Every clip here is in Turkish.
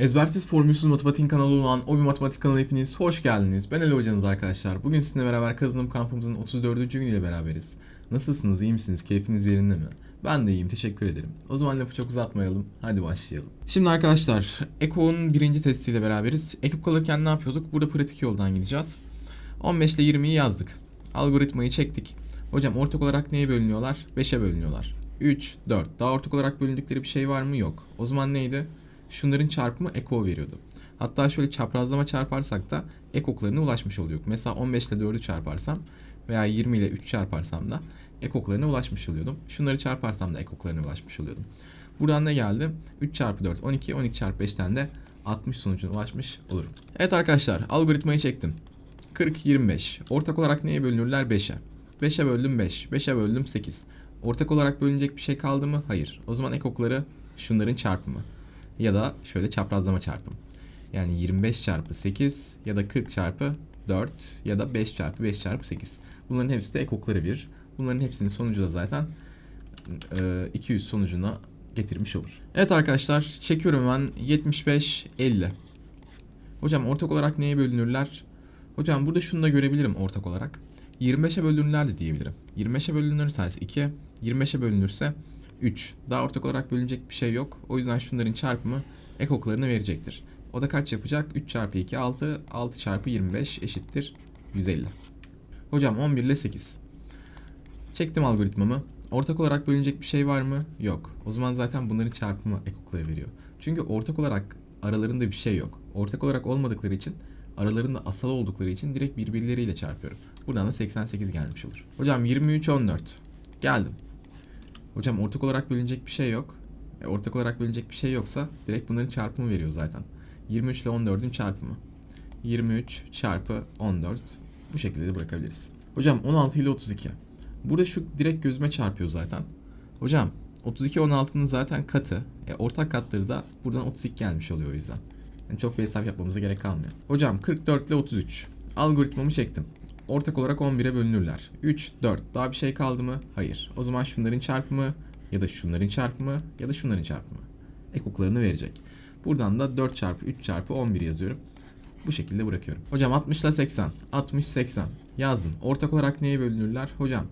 Ezbersiz formülsüz matematiğin kanalı olan Obi Matematik kanalına hepiniz hoş geldiniz. Ben Ali hocanız arkadaşlar. Bugün sizinle beraber kazanım kampımızın 34. günüyle beraberiz. Nasılsınız, iyi misiniz, keyfiniz yerinde mi? Ben de iyiyim, teşekkür ederim. O zaman lafı çok uzatmayalım, hadi başlayalım. Şimdi arkadaşlar, EKO'nun birinci testiyle beraberiz. EKO kalırken ne yapıyorduk? Burada pratik yoldan gideceğiz. 15 ile 20'yi yazdık. Algoritmayı çektik. Hocam ortak olarak neye bölünüyorlar? 5'e bölünüyorlar. 3, 4. Daha ortak olarak bölündükleri bir şey var mı? Yok. O zaman neydi? Şunların çarpımı eko veriyordu. Hatta şöyle çaprazlama çarparsak da ekoklarına ulaşmış oluyorduk. Mesela 15 ile 4'ü çarparsam veya 20 ile 3 çarparsam da ekoklarına ulaşmış oluyordum. Şunları çarparsam da ekoklarına ulaşmış oluyordum. Buradan ne geldi? 3 çarpı 4 12, 12 çarpı 5'ten de 60 sonucuna ulaşmış olurum. Evet arkadaşlar algoritmayı çektim. 40, 25. Ortak olarak neye bölünürler? 5'e. 5'e böldüm 5. 5'e böldüm 8. Ortak olarak bölünecek bir şey kaldı mı? Hayır. O zaman ekokları şunların çarpımı. Ya da şöyle çaprazlama çarpım. Yani 25 çarpı 8 ya da 40 çarpı 4 ya da 5 çarpı 5 çarpı 8. Bunların hepsi de ekokları verir. Bunların hepsinin sonucu da zaten e, 200 sonucuna getirmiş olur. Evet arkadaşlar çekiyorum ben 75 50. Hocam ortak olarak neye bölünürler? Hocam burada şunu da görebilirim ortak olarak. 25'e bölünürler de diyebilirim. 25'e bölünür sayısı 2. 25'e bölünürse 3. Daha ortak olarak bölünecek bir şey yok. O yüzden şunların çarpımı ekoklarını verecektir. O da kaç yapacak? 3 çarpı 2 6. 6 çarpı 25 eşittir 150. Hocam 11 ile 8. Çektim algoritmamı. Ortak olarak bölünecek bir şey var mı? Yok. O zaman zaten bunların çarpımı ekokları veriyor. Çünkü ortak olarak aralarında bir şey yok. Ortak olarak olmadıkları için aralarında asal oldukları için direkt birbirleriyle çarpıyorum. Buradan da 88 gelmiş olur. Hocam 23 14. Geldim. Hocam ortak olarak bölünecek bir şey yok. E, ortak olarak bölünecek bir şey yoksa direkt bunların çarpımı veriyor zaten. 23 ile 14'ün çarpımı. 23 çarpı 14. Bu şekilde de bırakabiliriz. Hocam 16 ile 32. Burada şu direkt gözüme çarpıyor zaten. Hocam 32 16'nın zaten katı. E, ortak katları da buradan 32 gelmiş oluyor o yüzden. Yani çok bir hesap yapmamıza gerek kalmıyor. Hocam 44 ile 33. Algoritmamı çektim. Ortak olarak 11'e bölünürler. 3, 4. Daha bir şey kaldı mı? Hayır. O zaman şunların çarpımı ya da şunların çarpımı ya da şunların çarpımı. Ekoklarını verecek. Buradan da 4 çarpı 3 çarpı 11 yazıyorum. Bu şekilde bırakıyorum. Hocam 60 ile 80. 60, 80. Yazdım. Ortak olarak neye bölünürler? Hocam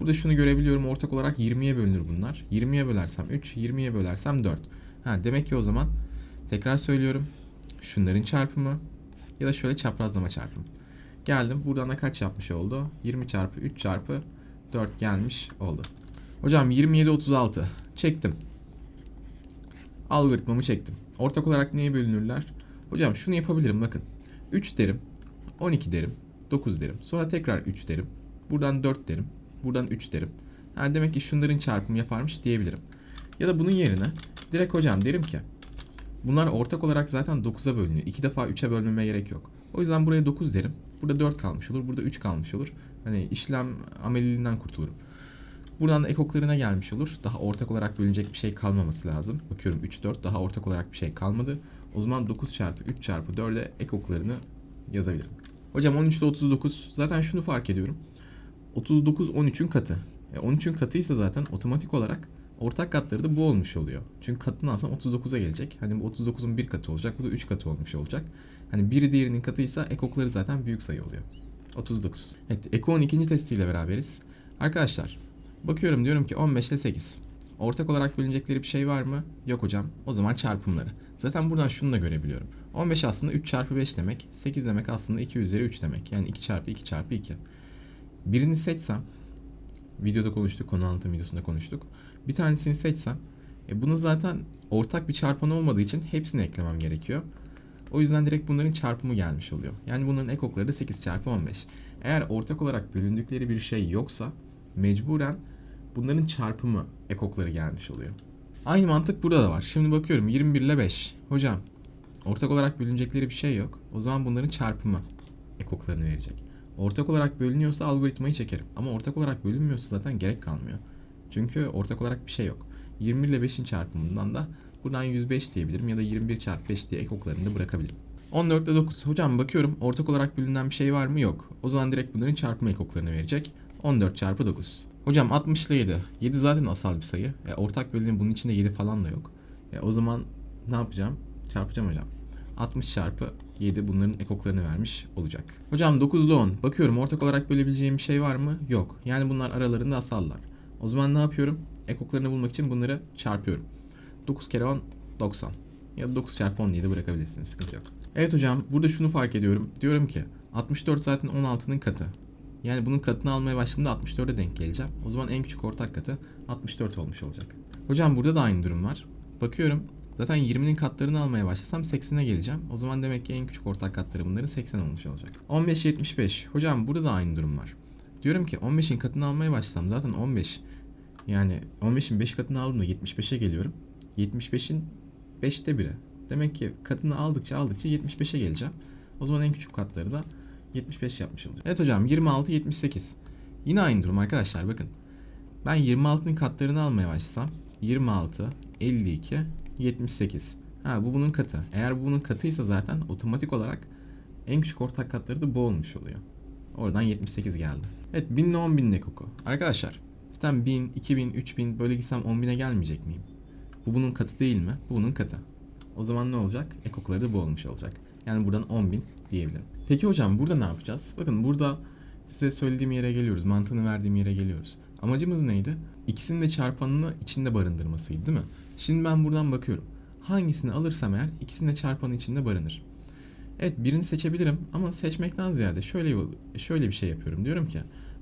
burada şunu görebiliyorum. Ortak olarak 20'ye bölünür bunlar. 20'ye bölersem 3, 20'ye bölersem 4. Ha, demek ki o zaman tekrar söylüyorum. Şunların çarpımı ya da şöyle çaprazlama çarpımı. Geldim. Buradan da kaç yapmış oldu? 20 çarpı 3 çarpı 4 gelmiş oldu. Hocam 27 36. Çektim. Algoritmamı çektim. Ortak olarak neye bölünürler? Hocam şunu yapabilirim bakın. 3 derim. 12 derim. 9 derim. Sonra tekrar 3 derim. Buradan 4 derim. Buradan 3 derim. Yani demek ki şunların çarpımı yaparmış diyebilirim. Ya da bunun yerine direkt hocam derim ki bunlar ortak olarak zaten 9'a bölünüyor. 2 defa 3'e bölmeme gerek yok. O yüzden buraya 9 derim. Burada 4 kalmış olur. Burada 3 kalmış olur. Hani işlem ameliliğinden kurtulurum. Buradan da ekoklarına gelmiş olur. Daha ortak olarak bölünecek bir şey kalmaması lazım. Bakıyorum 3, 4 daha ortak olarak bir şey kalmadı. O zaman 9 çarpı 3 çarpı 4'e ekoklarını yazabilirim. Hocam 13 ile 39. Zaten şunu fark ediyorum. 39 13'ün katı. E 13'ün katıysa zaten otomatik olarak ortak katları da bu olmuş oluyor. Çünkü katını alsam 39'a gelecek. Hani bu 39'un bir katı olacak. Bu da 3 katı olmuş olacak. Hani biri diğerinin katıysa ekokları zaten büyük sayı oluyor. 39. Evet, Eko'nun ikinci testiyle beraberiz. Arkadaşlar, bakıyorum diyorum ki 15 ile 8. Ortak olarak bölünecekleri bir şey var mı? Yok hocam. O zaman çarpımları. Zaten buradan şunu da görebiliyorum. 15 aslında 3 çarpı 5 demek. 8 demek aslında 2 üzeri 3 demek. Yani 2 çarpı 2 çarpı 2. Birini seçsem, videoda konuştuk, konu anlatım videosunda konuştuk. Bir tanesini seçsem, e bunu zaten ortak bir çarpan olmadığı için hepsini eklemem gerekiyor. O yüzden direkt bunların çarpımı gelmiş oluyor. Yani bunların ekokları da 8 çarpı 15. Eğer ortak olarak bölündükleri bir şey yoksa mecburen bunların çarpımı ekokları gelmiş oluyor. Aynı mantık burada da var. Şimdi bakıyorum 21 ile 5. Hocam ortak olarak bölünecekleri bir şey yok. O zaman bunların çarpımı ekoklarını verecek. Ortak olarak bölünüyorsa algoritmayı çekerim. Ama ortak olarak bölünmüyorsa zaten gerek kalmıyor. Çünkü ortak olarak bir şey yok. 21 ile 5'in çarpımından da buradan 105 diyebilirim ya da 21 çarpı 5 diye ekoklarını da bırakabilirim. 14 ile 9. Hocam bakıyorum ortak olarak bölünen bir şey var mı? Yok. O zaman direkt bunların çarpımı ekoklarını verecek. 14 çarpı 9. Hocam 60 ile 7. 7 zaten asal bir sayı. E, ortak bölünen bunun içinde 7 falan da yok. E, o zaman ne yapacağım? Çarpacağım hocam. 60 çarpı 7 bunların ekoklarını vermiş olacak. Hocam 9 ile 10. Bakıyorum ortak olarak bölebileceğim bir şey var mı? Yok. Yani bunlar aralarında asallar. O zaman ne yapıyorum? Ekoklarını bulmak için bunları çarpıyorum. 9 kere 10 90. Ya da 9 çarpı 10 diye de bırakabilirsiniz. Sıkıntı yok. Evet hocam burada şunu fark ediyorum. Diyorum ki 64 zaten 16'nın katı. Yani bunun katını almaya başladığımda 64'e denk geleceğim. O zaman en küçük ortak katı 64 olmuş olacak. Hocam burada da aynı durum var. Bakıyorum zaten 20'nin katlarını almaya başlasam 80'e geleceğim. O zaman demek ki en küçük ortak katları bunların 80 olmuş olacak. 15 75. Hocam burada da aynı durum var. Diyorum ki 15'in katını almaya başlasam zaten 15 yani 15'in 5 katını aldığımda 75'e geliyorum. 75'in 5'te biri. Demek ki katını aldıkça aldıkça 75'e geleceğim. O zaman en küçük katları da 75 yapmış olacağım. Evet hocam 26 78. Yine aynı durum arkadaşlar bakın. Ben 26'nın katlarını almaya başlasam 26 52 78. Ha bu bunun katı. Eğer bu bunun katıysa zaten otomatik olarak en küçük ortak katları da bu olmuş oluyor. Oradan 78 geldi. Evet 1000 ile 10 bin ne koku? Arkadaşlar zaten 1000, 2000, 3000 böyle gitsem 10.000'e gelmeyecek miyim? Bu bunun katı değil mi? Bu bunun katı. O zaman ne olacak? Ekokları da bu olmuş olacak. Yani buradan 10.000 diyebilirim. Peki hocam burada ne yapacağız? Bakın burada size söylediğim yere geliyoruz. Mantığını verdiğim yere geliyoruz. Amacımız neydi? İkisinin de çarpanını içinde barındırmasıydı değil mi? Şimdi ben buradan bakıyorum. Hangisini alırsam eğer ikisinin de çarpanı içinde barınır. Evet birini seçebilirim ama seçmekten ziyade şöyle şöyle bir şey yapıyorum. Diyorum ki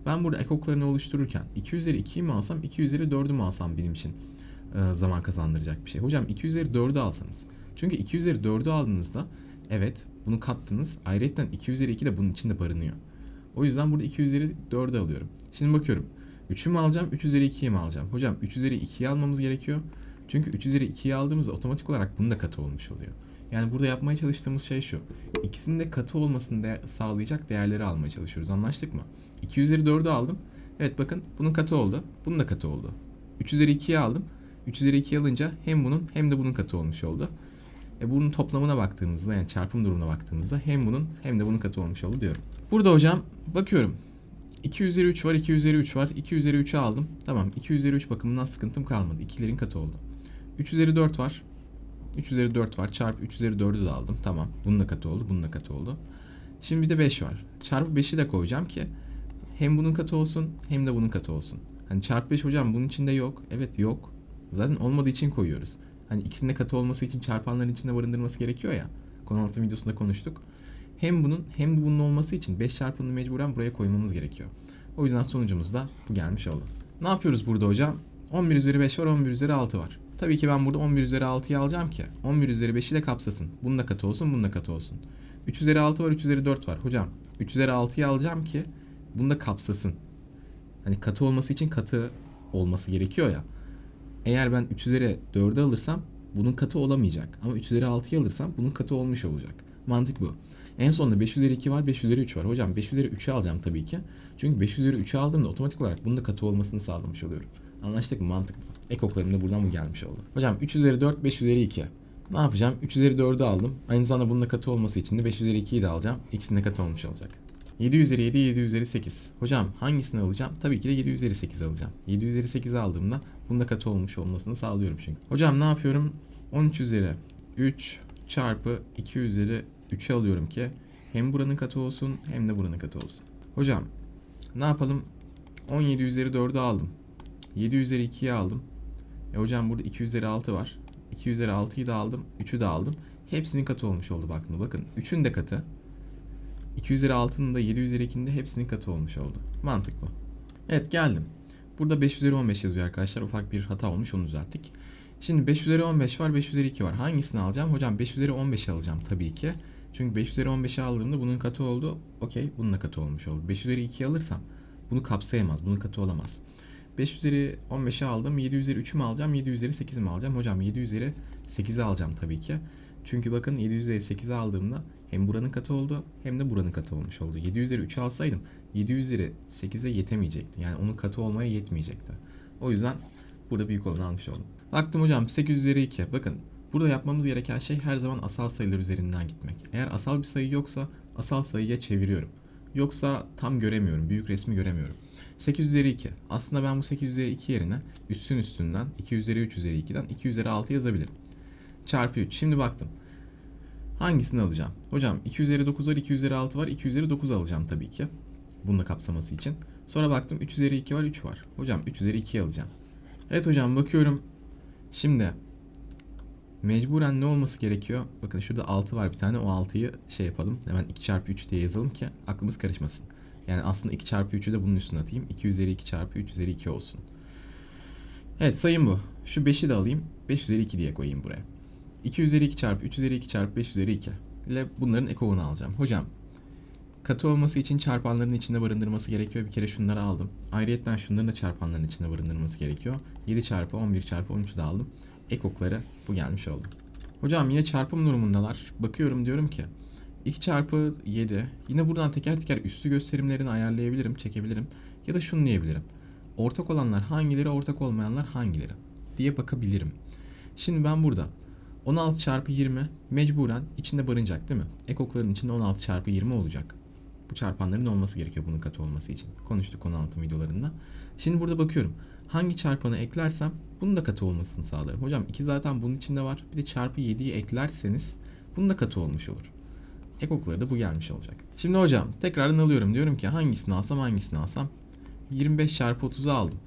ben burada ekoklarını oluştururken 2 üzeri 2'yi mi alsam 2 üzeri 4'ü mü alsam benim için zaman kazandıracak bir şey. Hocam 2 üzeri 4'ü alsanız. Çünkü 2 üzeri 4'ü aldığınızda evet bunu kattınız. Ayrıca 2 üzeri 2 de bunun içinde barınıyor. O yüzden burada 2 üzeri 4'ü alıyorum. Şimdi bakıyorum. 3'ü mü alacağım 3 üzeri 2'yi mi alacağım? Hocam 3 üzeri 2'yi almamız gerekiyor. Çünkü 3 üzeri 2'yi aldığımızda otomatik olarak bunun da katı olmuş oluyor. Yani burada yapmaya çalıştığımız şey şu. İkisinin de katı olmasını de sağlayacak değerleri almaya çalışıyoruz. Anlaştık mı? 2 üzeri 4'ü aldım. Evet bakın bunun katı oldu. Bunun da katı oldu. 3 üzeri 2'yi aldım. 3 üzeri 2'yi alınca hem bunun hem de bunun katı olmuş oldu. E bunun toplamına baktığımızda yani çarpım durumuna baktığımızda hem bunun hem de bunun katı olmuş oldu diyorum. Burada hocam bakıyorum. 2 üzeri 3 var, 2 üzeri 3 var. 2 üzeri 3'ü aldım. Tamam 2 üzeri 3 bakımından sıkıntım kalmadı. İkilerin katı oldu. 3 üzeri 4 var. 3 üzeri 4 var. Çarpı 3 üzeri 4'ü de aldım. Tamam. Bunun da katı oldu. Bunun da katı oldu. Şimdi bir de 5 var. Çarpı 5'i de koyacağım ki hem bunun katı olsun hem de bunun katı olsun. Hani çarpı 5 hocam bunun içinde yok. Evet yok. Zaten olmadığı için koyuyoruz. Hani ikisinde katı olması için çarpanların içinde barındırması gerekiyor ya. Konu anlatım videosunda konuştuk. Hem bunun hem de bunun olması için 5 çarpımını mecburen buraya koymamız gerekiyor. O yüzden sonucumuz da bu gelmiş oldu. Ne yapıyoruz burada hocam? 11 üzeri 5 var, 11 üzeri 6 var. Tabii ki ben burada 11 üzeri 6'yı alacağım ki 11 üzeri 5'i de kapsasın. Bunun da katı olsun, bunun da katı olsun. 3 üzeri 6 var, 3 üzeri 4 var. Hocam 3 üzeri 6'yı alacağım ki bunu da kapsasın. Hani katı olması için katı olması gerekiyor ya. Eğer ben 3 üzeri 4'ü alırsam bunun katı olamayacak. Ama 3 üzeri 6'yı alırsam bunun katı olmuş olacak. Mantık bu. En sonunda 5 üzeri 2 var, 5 üzeri 3 var. Hocam 5 üzeri 3'ü alacağım tabii ki. Çünkü 5 üzeri 3'ü aldığımda otomatik olarak bunun da katı olmasını sağlamış oluyorum. Anlaştık mı? Mantık bu. Ekoklarım da buradan bu gelmiş oldu. Hocam 3 üzeri 4, 5 üzeri 2. Ne yapacağım? 3 üzeri 4'ü aldım. Aynı zamanda bunun da katı olması için de 5 üzeri 2'yi de alacağım. İkisinin de katı olmuş olacak. 7 üzeri 7, 7 üzeri 8. Hocam hangisini alacağım? Tabii ki de 7 üzeri 8 alacağım. 7 üzeri 8'i aldığımda bunda katı olmuş olmasını sağlıyorum çünkü. Hocam ne yapıyorum? 13 üzeri 3 çarpı 2 üzeri 3'ü alıyorum ki hem buranın katı olsun hem de buranın katı olsun. Hocam ne yapalım? 17 üzeri 4'ü aldım. 7 üzeri 2'yi aldım. E hocam burada 2 üzeri 6 var. 2 üzeri 6'yı da aldım. 3'ü de aldım. Hepsinin katı olmuş oldu baktığında. Bakın 3'ün de katı. 2 üzeri 6'nın da 7 üzeri 2'nin de hepsinin katı olmuş oldu. Mantık bu. Evet geldim. Burada 5 üzeri 15 yazıyor arkadaşlar. Ufak bir hata olmuş onu düzelttik. Şimdi 5 üzeri 15 var 5 üzeri 2 var. Hangisini alacağım? Hocam 5 üzeri 15'i alacağım tabii ki. Çünkü 5 üzeri 15'i aldığımda bunun katı oldu. Okey bunun da katı olmuş oldu. 5 üzeri 2'yi alırsam bunu kapsayamaz. Bunun katı olamaz. 5 üzeri 15'i aldım. 7 üzeri 3'ü mü alacağım? 7 üzeri 8'i mi alacağım? Hocam 7 üzeri 8'i alacağım tabii ki. Çünkü bakın 7 üzeri 8'i aldığımda hem buranın katı oldu hem de buranın katı olmuş oldu. 7 üzeri 3'ü alsaydım 7 üzeri 8'e yetemeyecekti. Yani onun katı olmaya yetmeyecekti. O yüzden burada büyük olanı almış oldum. Baktım hocam 8 üzeri 2. Bakın burada yapmamız gereken şey her zaman asal sayılar üzerinden gitmek. Eğer asal bir sayı yoksa asal sayıya çeviriyorum. Yoksa tam göremiyorum. Büyük resmi göremiyorum. 8 üzeri 2. Aslında ben bu 8 üzeri 2 yerine üstün üstünden 2 üzeri 3 üzeri 2'den 2 üzeri 6 yazabilirim. Çarpı 3. Şimdi baktım. Hangisini alacağım? Hocam 2 üzeri 9 var, 2 üzeri 6 var, 2 üzeri 9 alacağım tabii ki. Bunu da kapsaması için. Sonra baktım 3 üzeri 2 var, 3 var. Hocam 3 üzeri 2'yi alacağım. Evet hocam bakıyorum. Şimdi mecburen ne olması gerekiyor? Bakın şurada 6 var bir tane. O 6'yı şey yapalım. Hemen 2 çarpı 3 diye yazalım ki aklımız karışmasın. Yani aslında 2 çarpı 3'ü de bunun üstüne atayım. 2 üzeri 2 çarpı 3 üzeri 2 olsun. Evet sayım bu. Şu 5'i de alayım. 5 üzeri 2 diye koyayım buraya. 2 üzeri 2 çarpı 3 üzeri 2 çarpı 5 üzeri 2 ile bunların ekovunu alacağım. Hocam katı olması için çarpanların içinde barındırması gerekiyor. Bir kere şunları aldım. Ayrıyeten şunların da çarpanların içinde barındırması gerekiyor. 7 çarpı 11 çarpı 13'ü de aldım. Ekokları bu gelmiş oldu. Hocam yine çarpım durumundalar. Bakıyorum diyorum ki 2 çarpı 7. Yine buradan teker teker üstü gösterimlerini ayarlayabilirim, çekebilirim. Ya da şunu diyebilirim. Ortak olanlar hangileri, ortak olmayanlar hangileri diye bakabilirim. Şimdi ben burada 16 çarpı 20 mecburen içinde barınacak değil mi? Ekokların içinde 16 çarpı 20 olacak. Bu çarpanların olması gerekiyor bunun katı olması için. Konuştuk 16 videolarında. Şimdi burada bakıyorum. Hangi çarpanı eklersem bunun da katı olmasını sağlarım. Hocam 2 zaten bunun içinde var. Bir de çarpı 7'yi eklerseniz bunun da katı olmuş olur. Ekokları da bu gelmiş olacak. Şimdi hocam tekrardan alıyorum. Diyorum ki hangisini alsam hangisini alsam. 25 çarpı 30'u aldım.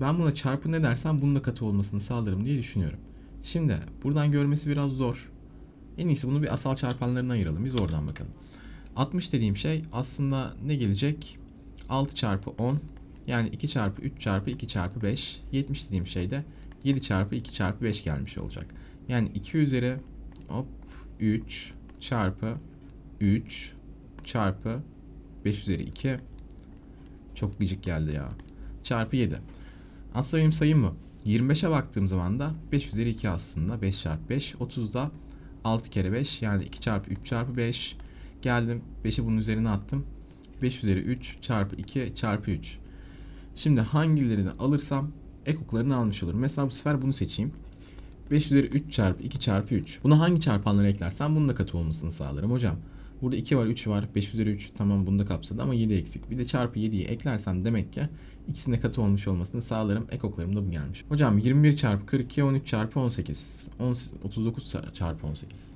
Ben buna çarpı ne dersem bunun da katı olmasını sağlarım diye düşünüyorum. Şimdi buradan görmesi biraz zor. En iyisi bunu bir asal çarpanlarına ayıralım. Biz oradan bakalım. 60 dediğim şey aslında ne gelecek? 6 çarpı 10 yani 2 çarpı 3 çarpı 2 çarpı 5. 70 dediğim şey de 7 çarpı 2 çarpı 5 gelmiş olacak. Yani 2 üzeri hop 3 çarpı 3 çarpı 5 üzeri 2 çok gıcık geldi ya. Çarpı 7. Aslında benim sayım bu. 25'e baktığım zaman da 5 üzeri 2 aslında. 5 çarpı 5. 30'da 6 kere 5 yani 2 çarpı 3 çarpı 5. Geldim 5'i bunun üzerine attım. 5 üzeri 3 çarpı 2 çarpı 3. Şimdi hangilerini alırsam ekoklarını almış olurum. Mesela bu sefer bunu seçeyim. 5 üzeri 3 çarpı 2 çarpı 3. Buna hangi çarpanları eklersem bunun da katı olmasını sağlarım hocam. Burada 2 var 3 var 5 üzeri 3 tamam bunu da kapsadı ama 7 eksik. Bir de çarpı 7'yi eklersem demek ki ikisinde katı olmuş olmasını sağlarım. Ekoklarım da bu gelmiş. Hocam 21 çarpı 42 13 çarpı 18. 10, 39 çarpı 18.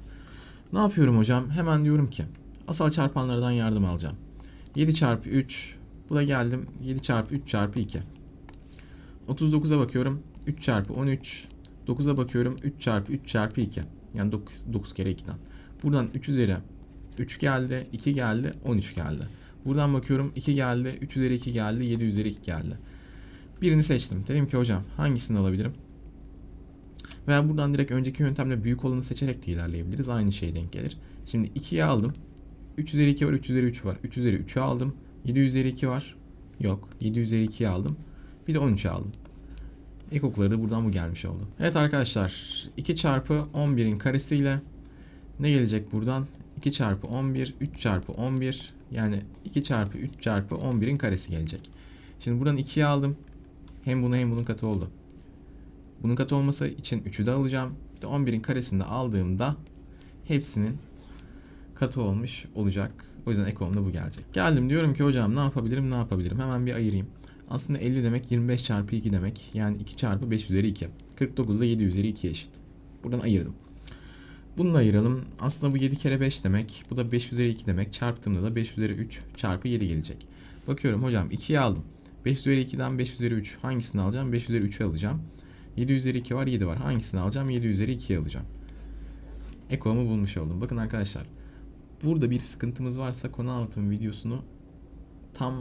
Ne yapıyorum hocam? Hemen diyorum ki asal çarpanlardan yardım alacağım. 7 çarpı 3 bu da geldim 7 çarpı 3 çarpı 2. 39'a bakıyorum 3 çarpı 13 9'a bakıyorum 3 çarpı 3 çarpı 2. Yani 9, 9 kere 2'den. Buradan 3 üzeri 3 geldi, 2 geldi, 13 geldi. Buradan bakıyorum 2 geldi, 3 üzeri 2 geldi, 7 üzeri 2 geldi. Birini seçtim. Dedim ki hocam hangisini alabilirim? Veya buradan direkt önceki yöntemle büyük olanı seçerek de ilerleyebiliriz. Aynı şey denk gelir. Şimdi 2'yi aldım. 3 üzeri 2 var, 3 üzeri 3 var. 3 üzeri 3'ü aldım. 7 üzeri 2 var. Yok. 7 üzeri 2'yi aldım. Bir de 13'ü aldım. İlkokları da buradan bu gelmiş oldu. Evet arkadaşlar 2 çarpı 11'in karesiyle ne gelecek buradan? 2 çarpı 11, 3 çarpı 11 yani 2 çarpı 3 çarpı 11'in karesi gelecek. Şimdi buradan 2'yi aldım. Hem bunu hem bunun katı oldu. Bunun katı olması için 3'ü de alacağım. De 11'in karesini de aldığımda hepsinin katı olmuş olacak. O yüzden ekomda bu gelecek. Geldim diyorum ki hocam ne yapabilirim ne yapabilirim. Hemen bir ayırayım. Aslında 50 demek 25 çarpı 2 demek. Yani 2 çarpı 5 üzeri 2. 49 da 7 üzeri 2 eşit. Buradan ayırdım. Bunu da ayıralım. Aslında bu 7 kere 5 demek. Bu da 5 üzeri 2 demek. Çarptığımda da 5 üzeri 3 çarpı 7 gelecek. Bakıyorum hocam 2'yi aldım. 5 üzeri 2'den 5 üzeri 3 hangisini alacağım? 5 üzeri 3'ü alacağım. 7 üzeri 2 var 7 var. Hangisini alacağım? 7 üzeri 2'yi alacağım. Ekomu bulmuş oldum. Bakın arkadaşlar. Burada bir sıkıntımız varsa konu anlatım videosunu tam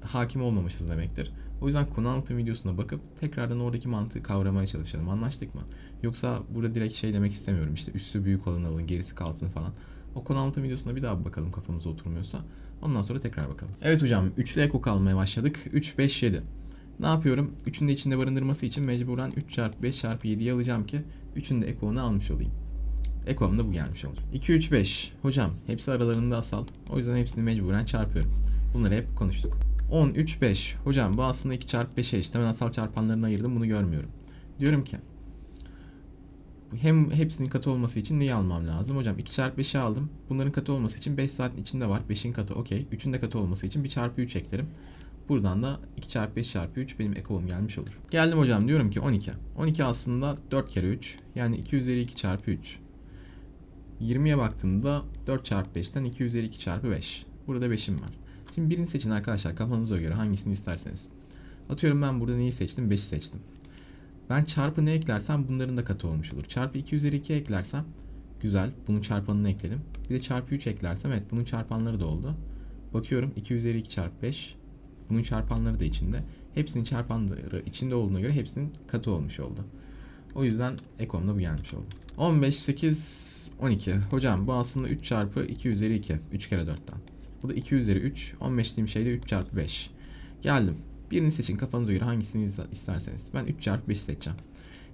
hakim olmamışız demektir. O yüzden konu anlatım videosuna bakıp tekrardan oradaki mantığı kavramaya çalışalım. Anlaştık mı? Yoksa burada direkt şey demek istemiyorum. İşte üstü büyük olanı alın, gerisi kalsın falan. O konu anlatım videosuna bir daha bakalım kafamıza oturmuyorsa. Ondan sonra tekrar bakalım. Evet hocam, üçlü ekok almaya başladık. 3, 5, 7. Ne yapıyorum? Üçün de içinde barındırması için mecburen 3 çarpı 5 çarpı 7'yi alacağım ki üçün de ekonu almış olayım. Ekom da bu gelmiş olacak. 2, 3, 5. Hocam hepsi aralarında asal. O yüzden hepsini mecburen çarpıyorum. Bunları hep konuştuk. 10, 3, 5. Hocam bu aslında 2 çarpı 5'e eşit. Hemen asal çarpanlarını ayırdım. Bunu görmüyorum. Diyorum ki hem hepsinin katı olması için neyi almam lazım? Hocam 2 çarpı 5'i aldım. Bunların katı olması için 5 saatin içinde var. 5'in katı okey. 3'ün de katı olması için 1 çarpı 3 eklerim. Buradan da 2 çarpı 5 çarpı 3 benim ekovum gelmiş olur. Geldim hocam diyorum ki 12. 12 aslında 4 kere 3. Yani 2 üzeri 2 çarpı 3. 20'ye baktığımda 4 çarpı 5'ten 2 üzeri 2 çarpı 5. Burada 5'im var. Şimdi birini seçin arkadaşlar kafanıza göre hangisini isterseniz. Atıyorum ben burada neyi seçtim? 5'i seçtim. Ben çarpı ne eklersem bunların da katı olmuş olur. Çarpı 2 üzeri 2 eklersem güzel. Bunun çarpanını ekledim. Bir de çarpı 3 eklersem evet bunun çarpanları da oldu. Bakıyorum 2 üzeri 2 çarpı 5. Bunun çarpanları da içinde. Hepsinin çarpanları içinde olduğuna göre hepsinin katı olmuş oldu. O yüzden ekomda bu gelmiş oldu. 15, 8, 12. Hocam bu aslında 3 çarpı 2 üzeri 2. 3 kere 4'ten. Bu da 2 üzeri 3. 15 dediğim şey de 3 çarpı 5. Geldim. Birini seçin kafanıza göre hangisini isterseniz. Ben 3 çarpı 5 seçeceğim.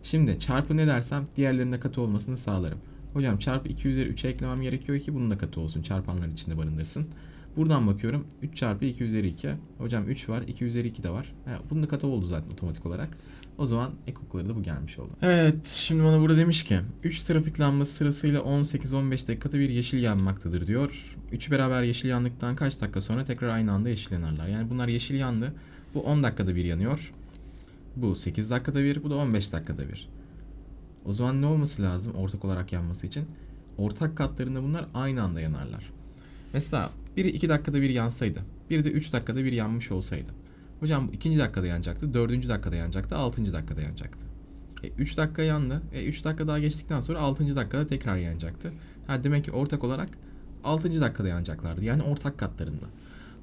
Şimdi çarpı ne dersem diğerlerinde katı olmasını sağlarım. Hocam çarpı 2 üzeri 3'e eklemem gerekiyor ki bunun da katı olsun. Çarpanların içinde barındırsın. Buradan bakıyorum. 3 çarpı 2 üzeri 2. Hocam 3 var. 2 üzeri 2 de var. He, bunun da katı oldu zaten otomatik olarak. O zaman ekokları da bu gelmiş oldu. Evet şimdi bana burada demiş ki 3 trafik lambası sırasıyla 18-15 dakikada bir yeşil yanmaktadır diyor. Üçü beraber yeşil yandıktan kaç dakika sonra tekrar aynı anda yeşil yanarlar. Yani bunlar yeşil yandı. Bu 10 dakikada bir yanıyor. Bu 8 dakikada bir. Bu da 15 dakikada bir. O zaman ne olması lazım ortak olarak yanması için? Ortak katlarında bunlar aynı anda yanarlar. Mesela biri 2 dakikada bir yansaydı. Biri de 3 dakikada bir yanmış olsaydı. Hocam ikinci dakikada yanacaktı, dördüncü dakikada yanacaktı, altıncı dakikada yanacaktı. E, 3 dakika yandı. E, 3 dakika daha geçtikten sonra 6. dakikada tekrar yanacaktı. Ha, demek ki ortak olarak 6. dakikada yanacaklardı. Yani ortak katlarında.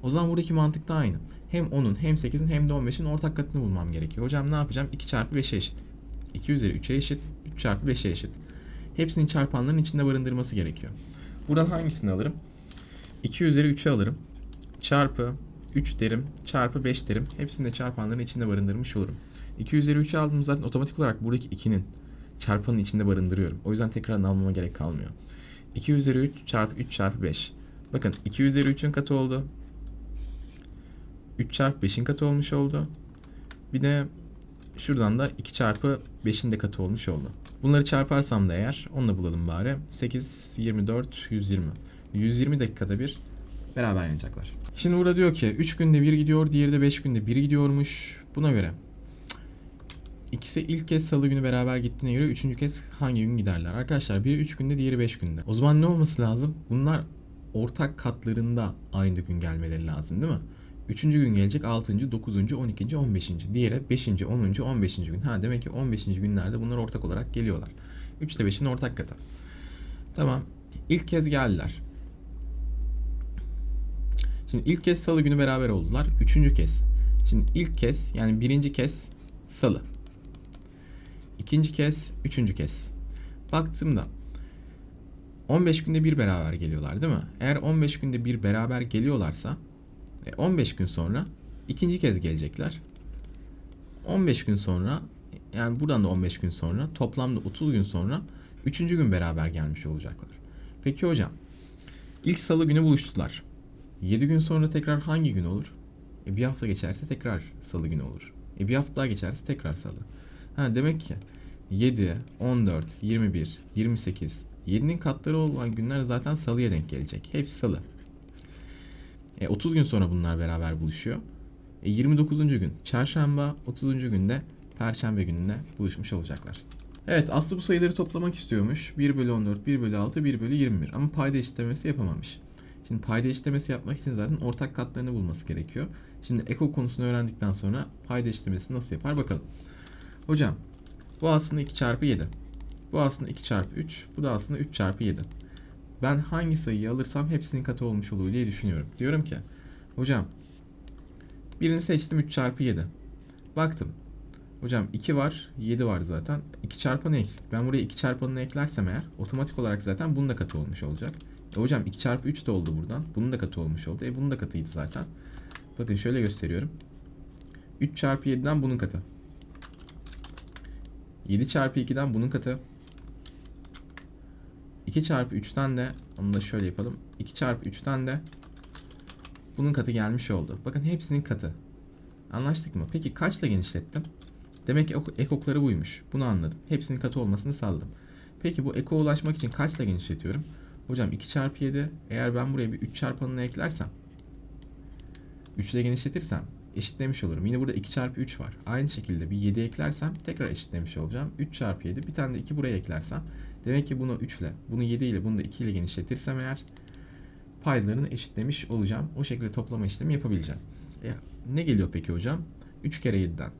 O zaman buradaki mantık da aynı. Hem 10'un hem 8'in hem de 15'in ortak katını bulmam gerekiyor. Hocam ne yapacağım? 2 çarpı 5'e eşit. 2 üzeri 3'e eşit. 3 çarpı 5'e eşit. Hepsinin çarpanlarının içinde barındırması gerekiyor. Buradan hangisini alırım? 2 üzeri 3'e alırım. Çarpı 3 derim. Çarpı 5 derim. Hepsini de çarpanların içinde barındırmış olurum. 2 üzeri 3'e aldım zaten otomatik olarak buradaki 2'nin çarpanın içinde barındırıyorum. O yüzden tekrarını almama gerek kalmıyor. 2 üzeri 3 çarpı 3 çarpı 5. Bakın 2 üzeri 3'ün katı oldu. 3 çarpı 5'in katı olmuş oldu. Bir de şuradan da 2 çarpı 5'in de katı olmuş oldu. Bunları çarparsam da eğer onu da bulalım bari. 8, 24, 120. 120 dakikada bir beraber yanacaklar. Şimdi burada diyor ki 3 günde bir gidiyor, diğeri de 5 günde bir gidiyormuş. Buna göre ikisi ilk kez salı günü beraber gittiğine göre üçüncü kez hangi gün giderler? Arkadaşlar biri 3 günde, diğeri 5 günde. O zaman ne olması lazım? Bunlar ortak katlarında aynı gün gelmeleri lazım değil mi? Üçüncü gün gelecek 6. 9. 12. 15. Diğeri 5. 10. 15. gün. Ha demek ki 15. günlerde bunlar ortak olarak geliyorlar. 3 ile 5'in ortak katı. Tamam. İlk kez geldiler. Şimdi ilk kez salı günü beraber oldular. Üçüncü kez. Şimdi ilk kez yani birinci kez salı. İkinci kez, üçüncü kez. Baktığımda 15 günde bir beraber geliyorlar değil mi? Eğer 15 günde bir beraber geliyorlarsa 15 gün sonra ikinci kez gelecekler. 15 gün sonra yani buradan da 15 gün sonra toplamda 30 gün sonra üçüncü gün beraber gelmiş olacaklar. Peki hocam ilk salı günü buluştular. 7 gün sonra tekrar hangi gün olur? E bir hafta geçerse tekrar salı günü olur. E bir hafta daha geçerse tekrar salı. Ha demek ki 7, 14, 21, 28, 7'nin katları olan günler zaten salıya denk gelecek. Hepsi salı. E 30 gün sonra bunlar beraber buluşuyor. E 29. gün çarşamba, 30. günde perşembe gününde buluşmuş olacaklar. Evet Aslı bu sayıları toplamak istiyormuş. 1 bölü 14, 1 bölü 6, 1 bölü 21 ama payda eşitlemesi yapamamış. Şimdi payda eşitlemesi yapmak için zaten ortak katlarını bulması gerekiyor. Şimdi eko konusunu öğrendikten sonra payda eşitlemesi nasıl yapar bakalım. Hocam bu aslında 2 çarpı 7. Bu aslında 2 çarpı 3. Bu da aslında 3 çarpı 7. Ben hangi sayıyı alırsam hepsinin katı olmuş olur diye düşünüyorum. Diyorum ki hocam birini seçtim 3 çarpı 7. Baktım. Hocam 2 var 7 var zaten. 2 çarpanı eksik. Ben buraya 2 çarpanını eklersem eğer otomatik olarak zaten bunun da katı olmuş olacak. E hocam 2 çarpı 3 de oldu buradan. Bunun da katı olmuş oldu. E bunun da katıydı zaten. Bakın şöyle gösteriyorum. 3 çarpı 7'den bunun katı. 7 çarpı 2'den bunun katı. 2 çarpı 3'ten de onu da şöyle yapalım. 2 çarpı 3'ten de bunun katı gelmiş oldu. Bakın hepsinin katı. Anlaştık mı? Peki kaçla genişlettim? Demek ki ekokları buymuş. Bunu anladım. Hepsinin katı olmasını sağladım. Peki bu eko ulaşmak için kaçla genişletiyorum? Hocam 2 çarpı 7 eğer ben buraya bir 3 çarpanını eklersem 3 ile genişletirsem eşitlemiş olurum. Yine burada 2 çarpı 3 var. Aynı şekilde bir 7 eklersem tekrar eşitlemiş olacağım. 3 çarpı 7 bir tane de 2 buraya eklersem Demek ki bunu 3 ile, bunu 7 ile, bunu da 2 ile genişletirsem eğer paylarını eşitlemiş olacağım. O şekilde toplama işlemi yapabileceğim. E, ne geliyor peki hocam? 3 kere 7'den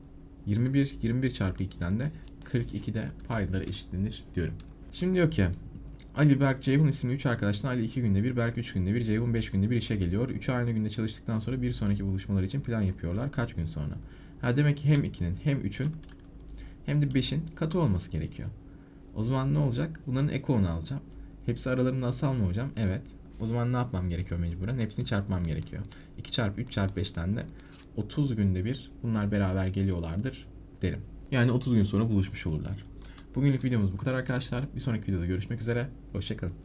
21, 21 çarpı 2'den de 42'de payları eşitlenir diyorum. Şimdi diyor ki Ali, Berk, Ceyhun isimli 3 arkadaştan Ali 2 günde bir, Berk 3 günde bir, Ceyhun 5 günde bir işe geliyor. 3'ü aynı günde çalıştıktan sonra bir sonraki buluşmalar için plan yapıyorlar. Kaç gün sonra? Ha demek ki hem 2'nin hem 3'ün hem de 5'in katı olması gerekiyor. O zaman ne olacak? Bunların ekoğunu alacağım. Hepsi aralarında asal mı hocam? Evet. O zaman ne yapmam gerekiyor mecburen? Hepsini çarpmam gerekiyor. 2 çarpı 3 çarpı 5'ten de 30 günde bir bunlar beraber geliyorlardır derim. Yani 30 gün sonra buluşmuş olurlar. Bugünlük videomuz bu kadar arkadaşlar. Bir sonraki videoda görüşmek üzere. Hoşçakalın.